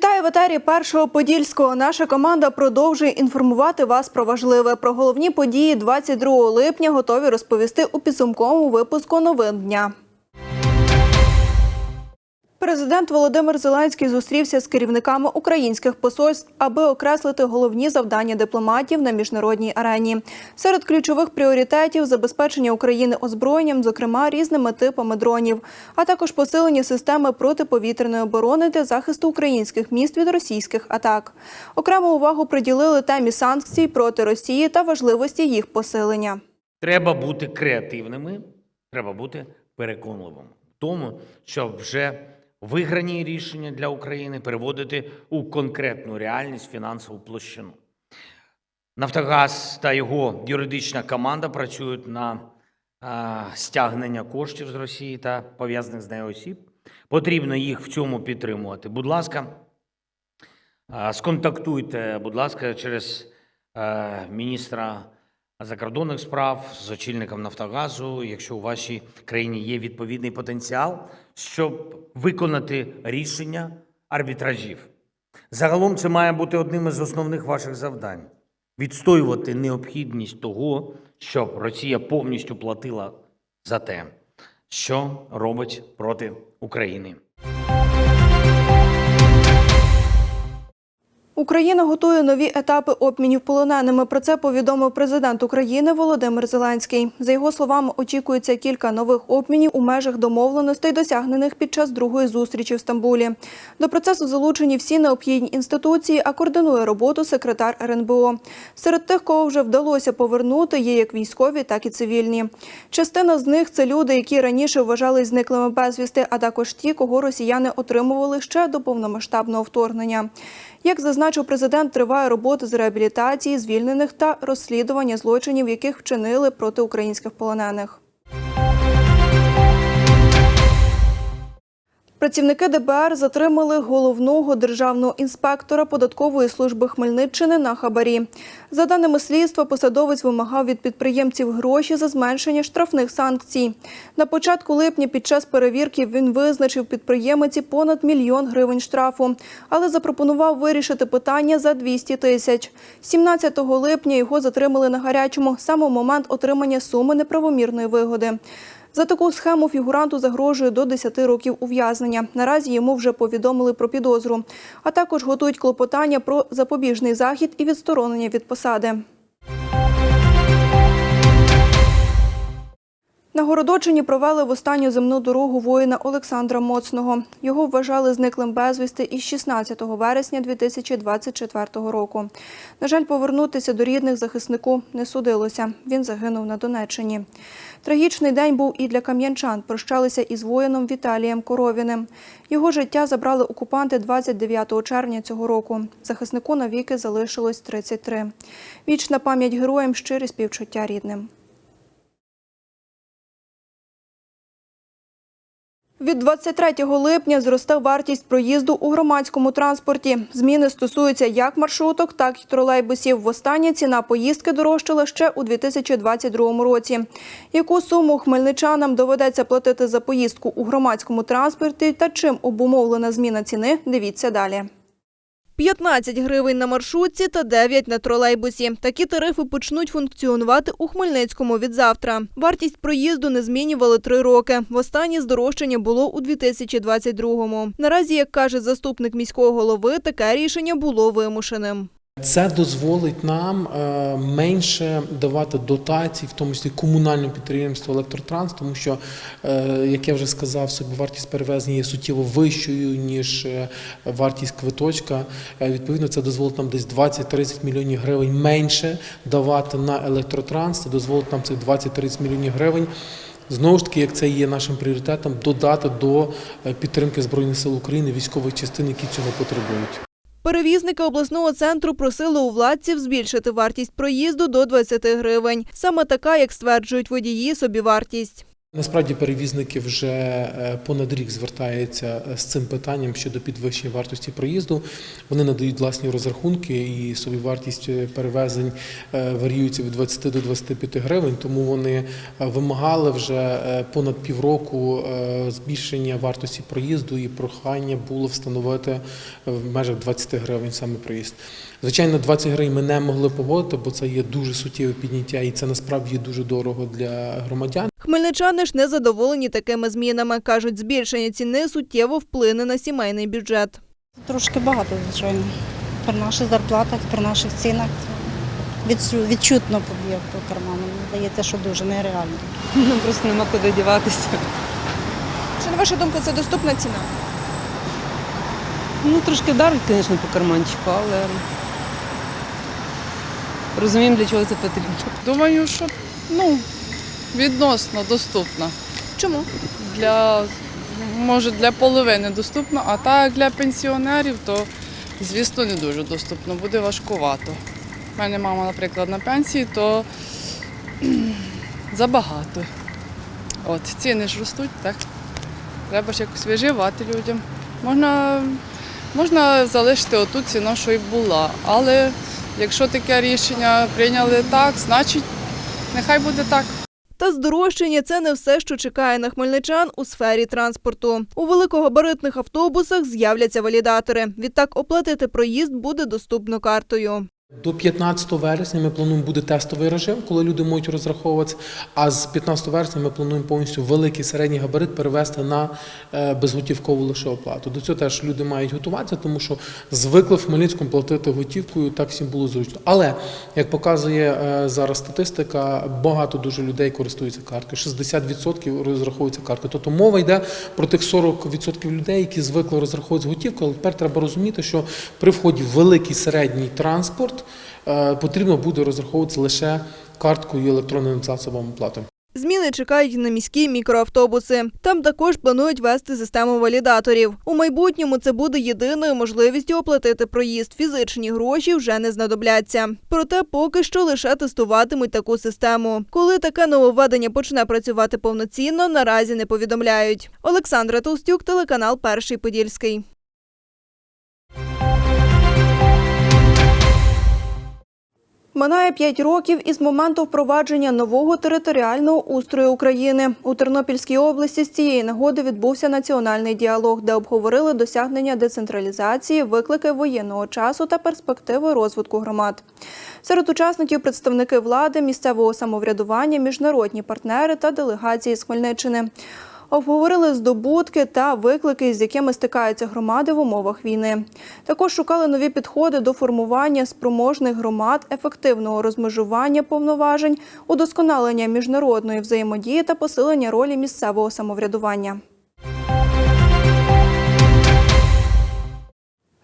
Вітаю в етері першого подільського. Наша команда продовжує інформувати вас про важливе. Про головні події 22 липня готові розповісти у підсумковому випуску новин дня. Президент Володимир Зеленський зустрівся з керівниками українських посольств, аби окреслити головні завдання дипломатів на міжнародній арені. Серед ключових пріоритетів забезпечення України озброєнням, зокрема різними типами дронів, а також посилення системи протиповітряної оборони для захисту українських міст від російських атак. Окрему увагу приділили темі санкцій проти Росії та важливості їх посилення. Треба бути креативними, треба бути переконливими тому, щоб вже виграні рішення для України переводити у конкретну реальність фінансову площину. Нафтогаз та його юридична команда працюють на стягнення коштів з Росії та пов'язаних з нею осіб. Потрібно їх в цьому підтримувати. Будь ласка, сконтактуйте, будь ласка, через міністра закордонних справ з очільником Нафтогазу, якщо у вашій країні є відповідний потенціал, щоб виконати рішення арбітражів. Загалом це має бути одним із основних ваших завдань відстоювати необхідність того, щоб Росія повністю платила за те, що робить проти України. Україна готує нові етапи обмінів полоненими. Про це повідомив президент України Володимир Зеленський. За його словами, очікується кілька нових обмінів у межах домовленостей, досягнених під час другої зустрічі в Стамбулі. До процесу залучені всі необхідні інституції, а координує роботу секретар РНБО. Серед тих, кого вже вдалося повернути, є як військові, так і цивільні. Частина з них це люди, які раніше вважались зниклими безвісти, а також ті, кого росіяни отримували ще до повномасштабного вторгнення. Як зазначив президент, триває робота з реабілітації звільнених та розслідування злочинів, яких вчинили проти українських полонених. Працівники ДБР затримали головного державного інспектора податкової служби Хмельниччини на хабарі. За даними слідства, посадовець вимагав від підприємців гроші за зменшення штрафних санкцій. На початку липня під час перевірки він визначив підприємиці понад мільйон гривень штрафу, але запропонував вирішити питання за 200 тисяч. 17 липня його затримали на гарячому саме в момент отримання суми неправомірної вигоди. За таку схему фігуранту загрожує до 10 років ув'язнення. Наразі йому вже повідомили про підозру, а також готують клопотання про запобіжний захід і відсторонення від посади. На Городочині провели в останню земну дорогу воїна Олександра Моцного. Його вважали зниклим безвісти із 16 вересня 2024 року. На жаль, повернутися до рідних захиснику не судилося. Він загинув на Донеччині. Трагічний день був і для кам'янчан. Прощалися із воїном Віталієм Коровіним. Його життя забрали окупанти 29 червня цього року. Захиснику навіки залишилось 33. Вічна пам'ять героям, щирі співчуття рідним. Від 23 липня зросте вартість проїзду у громадському транспорті. Зміни стосуються як маршруток, так і тролейбусів. Востаннє ціна поїздки дорожчала ще у 2022 році. Яку суму хмельничанам доведеться платити за поїздку у громадському транспорті та чим обумовлена зміна ціни, дивіться далі. 15 гривень на маршрутці та 9 на тролейбусі. Такі тарифи почнуть функціонувати у Хмельницькому від завтра. Вартість проїзду не змінювали три роки. Востаннє здорожчання було у 2022-му. Наразі, як каже заступник міського голови, таке рішення було вимушеним. Це дозволить нам е, менше давати дотацій, в тому числі комунальному підприємству електротранс, тому що, е, як я вже сказав, собівартість перевезення є суттєво вищою ніж е, вартість квиточка. Відповідно, це дозволить нам десь 20-30 мільйонів гривень менше давати на електротранс. Це дозволить нам цих 20-30 мільйонів гривень. Знову ж таки, як це є нашим пріоритетом, додати до підтримки збройних сил України військових частин, які цього потребують. Перевізники обласного центру просили у владців збільшити вартість проїзду до 20 гривень. Саме така, як стверджують водії, собівартість. Насправді перевізники вже е, понад рік звертаються е, з цим питанням щодо підвищення вартості проїзду. Вони надають власні розрахунки, і собівартість е, перевезень варіюється від 20 до 25 гривень. Тому вони вимагали вже понад півроку збільшення вартості проїзду, і прохання було встановити в межах 20 гривень саме проїзд. Звичайно, 20 гривень ми не могли погодити, бо це є дуже суттєве підняття, і це насправді є дуже дорого для громадян. Хмельничани ж не задоволені такими змінами. Кажуть, збільшення ціни суттєво вплине на сімейний бюджет. Трошки багато, звичайно. При наших зарплатах, при наших цінах відчутно поб'є по карману. Мені здається, що дуже нереально. Ну просто нема куди діватися. Чи на вашу думку це доступна ціна? Ну трошки вдарить, звісно, по карманчику, але розуміємо, для чого це потрібно. Думаю, що ну, відносно доступна. Чому? Для, може, для половини доступна, а так для пенсіонерів, то, звісно, не дуже доступно, буде важкувато. У мене мама, наприклад, на пенсії, то забагато. От, ціни ж ростуть, так? Треба ж якось виживати людям. Можна, можна залишити оту ціну, що й була. Але якщо таке рішення прийняли так, значить нехай буде так. Та здорожчання це не все, що чекає на хмельничан у сфері транспорту. У великогабаритних автобусах з'являться валідатори. Відтак оплатити проїзд буде доступно картою. До 15 вересня ми плануємо буде тестовий режим, коли люди можуть розраховуватися. А з 15 вересня ми плануємо повністю великий середній габарит перевести на е, безготівкову лише оплату. До цього теж люди мають готуватися, тому що звикли в Хмельницькому платити готівкою, так всім було зручно. Але як показує е, зараз статистика, багато дуже людей користуються карткою. 60% розраховуються карткою. Тобто мова йде про тих 40% людей, які звикли розраховуватися готівкою. Але тепер треба розуміти, що при вході в великий середній транспорт е, потрібно буде розраховуватися лише карткою і електронним засобом оплати. Зміни чекають на міські мікроавтобуси. Там також планують вести систему валідаторів. У майбутньому це буде єдиною можливістю оплатити проїзд. Фізичні гроші вже не знадобляться. Проте поки що лише тестуватимуть таку систему. Коли таке нововведення почне працювати повноцінно, наразі не повідомляють. Олександра Толстюк, телеканал Перший Подільський. Минає п'ять років із моменту впровадження нового територіального устрою України. У Тернопільській області з цієї нагоди відбувся національний діалог, де обговорили досягнення децентралізації, виклики воєнного часу та перспективи розвитку громад. Серед учасників представники влади, місцевого самоврядування, міжнародні партнери та делегації з Хмельниччини. Обговорили здобутки та виклики, з якими стикаються громади в умовах війни. Також шукали нові підходи до формування спроможних громад, ефективного розмежування повноважень, удосконалення міжнародної взаємодії та посилення ролі місцевого самоврядування.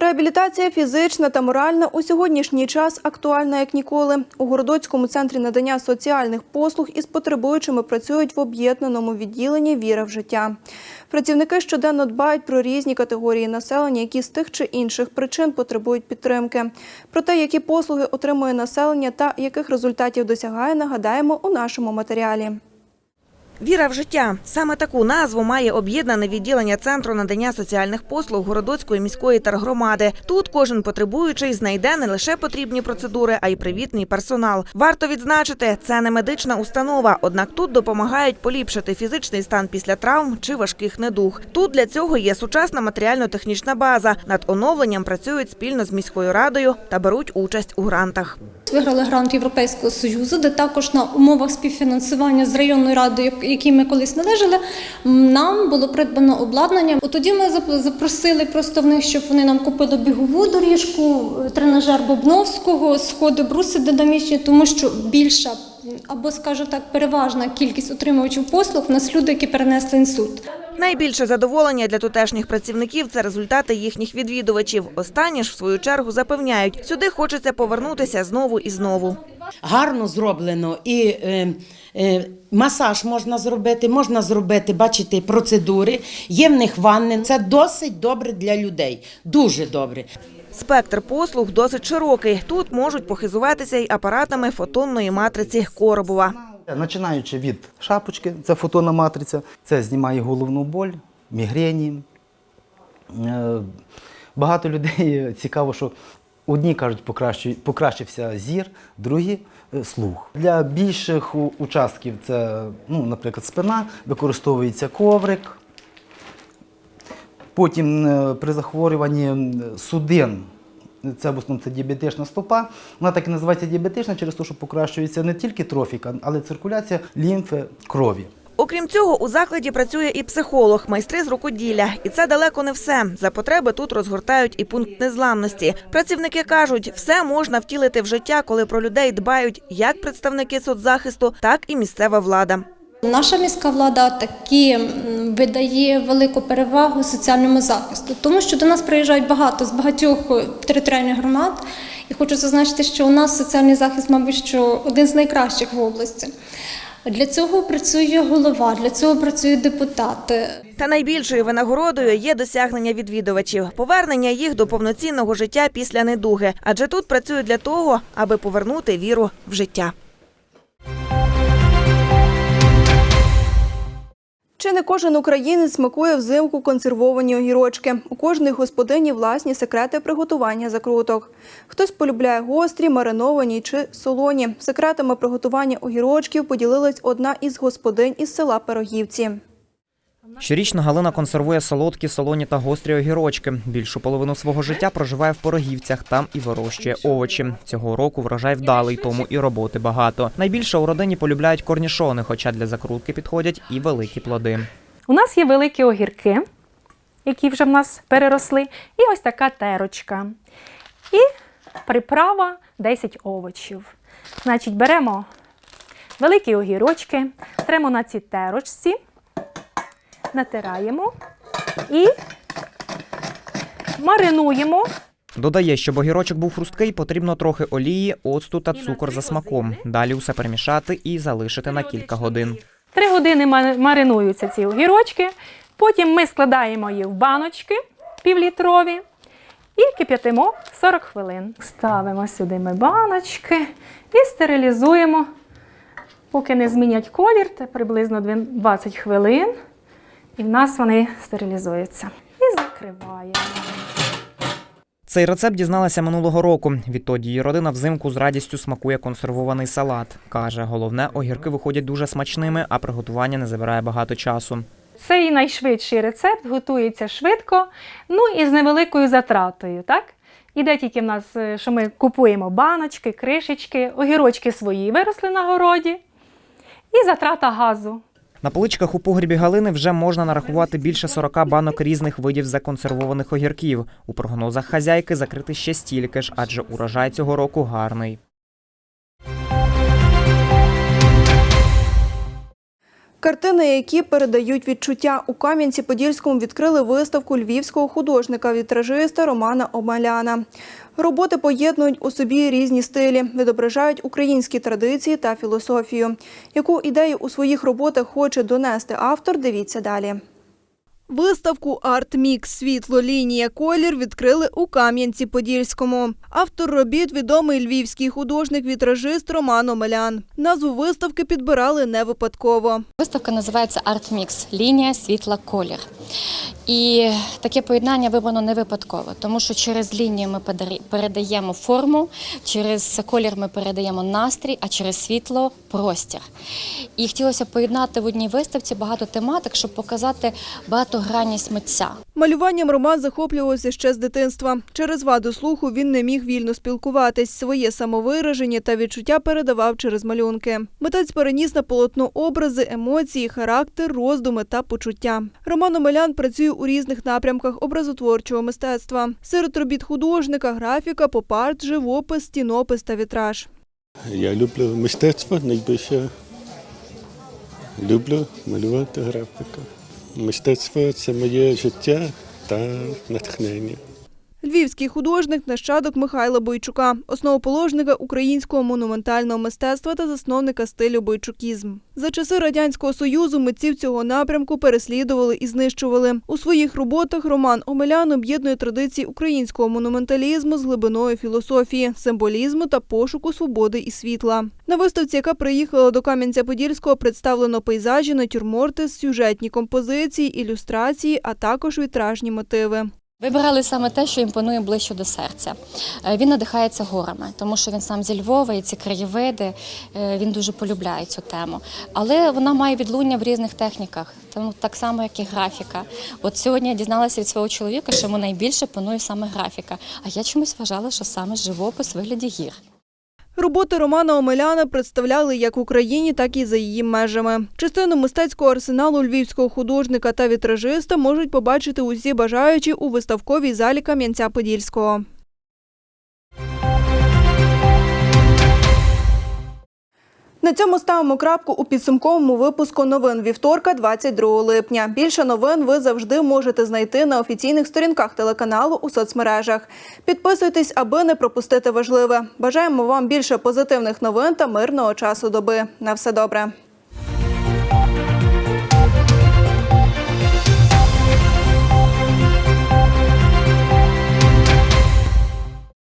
Реабілітація фізична та моральна у сьогоднішній час актуальна як ніколи. У Городоцькому центрі надання соціальних послуг із потребуючими працюють в об'єднаному відділенні Віра в життя. Працівники щоденно дбають про різні категорії населення, які з тих чи інших причин потребують підтримки. Про те, які послуги отримує населення та яких результатів досягає, нагадаємо у нашому матеріалі. Віра в життя саме таку назву має об'єднане відділення центру надання соціальних послуг Городоцької міської тергромади. Тут кожен потребуючий знайде не лише потрібні процедури, а й привітний персонал. Варто відзначити, це не медична установа, однак тут допомагають поліпшити фізичний стан після травм чи важких недуг. Тут для цього є сучасна матеріально-технічна база. Над оновленням працюють спільно з міською радою та беруть участь у грантах. Виграли грант Європейського союзу, де також на умовах співфінансування з районною радою, якій ми колись належали, нам було придбано обладнання. От тоді ми запросили просто в них, щоб вони нам купили бігову доріжку, е, тренажер Бобновського, сходи бруси динамічні, тому що більша або, скажу так, переважна кількість отримувачів послуг в нас люди, які перенесли інсульт. Найбільше задоволення для тутешніх працівників це результати їхніх відвідувачів. Останні ж в свою чергу запевняють, сюди хочеться повернутися знову і знову. гарно зроблено і е, е, масаж можна зробити, можна зробити, бачите, процедури. Є в них ванни. Це досить добре для людей. Дуже добре. Спектр послуг досить широкий. Тут можуть похизуватися й апаратами фотонної матриці Коробова. Починаючи від шапочки, це фотонна матриця, це знімає головну боль, мігрені. Е, Багато людей цікаво, що одні кажуть, покращився зір, другі е, слух. Для більших участків це, ну, наприклад, спина, використовується коврик. Потім е, при захворюванні судин, це в основному це діабетична стопа. Вона так і називається діабетична через те, що покращується не тільки трофіка, але й циркуляція лімфи крові. Окрім цього, у закладі працює і психолог, майстри з рукоділля. І це далеко не все. За потреби тут розгортають і пункт незламності. Працівники кажуть, все можна втілити в життя, коли про людей дбають як представники соцзахисту, так і місцева влада. Наша міська влада такі видає велику перевагу соціальному захисту, тому що до нас приїжджають багато з багатьох е, територіальних громад. І хочу зазначити, що у нас соціальний захист, мабуть, що один з найкращих в області. Для цього працює голова, для цього працюють депутати. Та найбільшою винагородою є досягнення відвідувачів, повернення їх до повноцінного життя після недуги. Адже тут працюють для того, аби повернути віру в життя. Чи не кожен українець смакує взимку консервовані огірочки? У кожної господині власні секрети приготування закруток. Хтось полюбляє гострі, мариновані чи солоні. Секретами приготування огірочків поділилась одна із господинь із села Пирогівці. Щорічно Галина консервує солодкі, солоні та гострі огірочки. Більшу половину свого життя проживає в Порогівцях, там і вирощує овочі. Цього року врожай вдалий, тому і роботи багато. Найбільше у родині полюбляють корнішони, хоча для закрутки підходять і великі плоди. У нас є великі огірки, які вже в нас переросли, і ось така терочка. І приправа 10 овочів. Значить, беремо великі огірочки, тремо на цій терочці, натираємо і маринуємо. Додає, щоб огірочок був хрусткий, потрібно трохи олії, оцту та цукор за смаком. Далі усе перемішати і залишити на кілька годин. Три години маринуються ці огірочки. Потім ми складаємо їх в баночки півлітрові і кип'ятимо 40 хвилин. Ставимо сюди ми баночки і стерилізуємо, поки не змінять колір, це приблизно 20 хвилин. І в нас вони стерилізуються. І закриваємо. Цей рецепт дізналася минулого року. Відтоді її родина взимку з радістю смакує консервований салат. Каже, головне, огірки виходять дуже смачними, а приготування не забирає багато часу. Цей найшвидший рецепт готується швидко, ну і з невеликою затратою. Так? Іде тільки в нас, е, що ми купуємо баночки, кришечки, огірочки свої виросли на городі, і затрата газу. На поличках у погрібі Галини вже можна нарахувати більше 40 банок різних видів законсервованих огірків. У прогнозах хазяйки закрити ще стільки ж, адже урожай цього року гарний. Картини, які передають відчуття у Кам'янці-Подільському, відкрили виставку львівського художника-вітражиста Романа Омеляна. Роботи поєднують у собі різні стилі, відображають українські традиції та філософію. Яку ідею у своїх роботах хоче донести автор, дивіться далі. Виставку «Арт-мікс. Світло, лінія, колір» відкрили у Кам'янці-Подільському. Автор робіт – відомий львівський художник-вітражист Роман Омелян. Назву виставки підбирали не випадково. Виставка називається Mix – лінія, світла, колір. І таке поєднання вибрано не випадково, тому що через лінію ми передаємо форму, через колір ми передаємо настрій, а через світло простір. І хотілося поєднати в одній виставці багато тематик, щоб показати багатогранність митця. Малюванням Роман захоплювався ще з дитинства. Через ваду слуху він не міг вільно спілкуватись. Своє самовираження та відчуття передавав через малюнки. Митець переніс на полотно образи, емоції, характер, роздуми та почуття. Роман Омелян працює у різних напрямках образотворчого мистецтва. Серед робіт художника, графіка, поп-арт, живопис, стінопис та вітраж. Я люблю мистецтво найбільше. Люблю малювати графіку. Мистецтво це моє життя та натхнення. Львівський художник нащадок Михайла Бойчука, основоположника українського монументального мистецтва та засновника стилю бойчукізм. За часи радянського союзу митців цього напрямку переслідували і знищували. У своїх роботах Роман Омелян об'єднує традиції українського монументалізму з глибиною філософії, символізму та пошуку свободи і світла. На виставці, яка приїхала до Кам'янця-Подільського, представлено пейзажі, натюрморти, сюжетні композиції, ілюстрації, а також вітражні мотиви. Вибирали саме те, що імпонує ближче до серця. Е, Він надихається горами, тому що він сам зі Львова і ці краєвиди е, він дуже полюбляє цю тему. Але вона має відлуння в різних техніках, тому так само, як і графіка. От сьогодні я дізналася від свого чоловіка, що йому найбільше панує саме графіка. А я чомусь вважала, що саме живопис вигляді гір. Роботи Романа Омеляна представляли як в Україні, так і за її межами. Частину мистецького арсеналу львівського художника та вітражиста можуть побачити усі бажаючі у виставковій залі Кам'янця-Подільського. На цьому ставимо крапку у підсумковому випуску новин вівторка, 22 липня. Більше новин ви завжди можете знайти на офіційних сторінках телеканалу у соцмережах. Підписуйтесь, аби не пропустити важливе. Бажаємо вам більше позитивних новин та мирного часу доби. На все добре.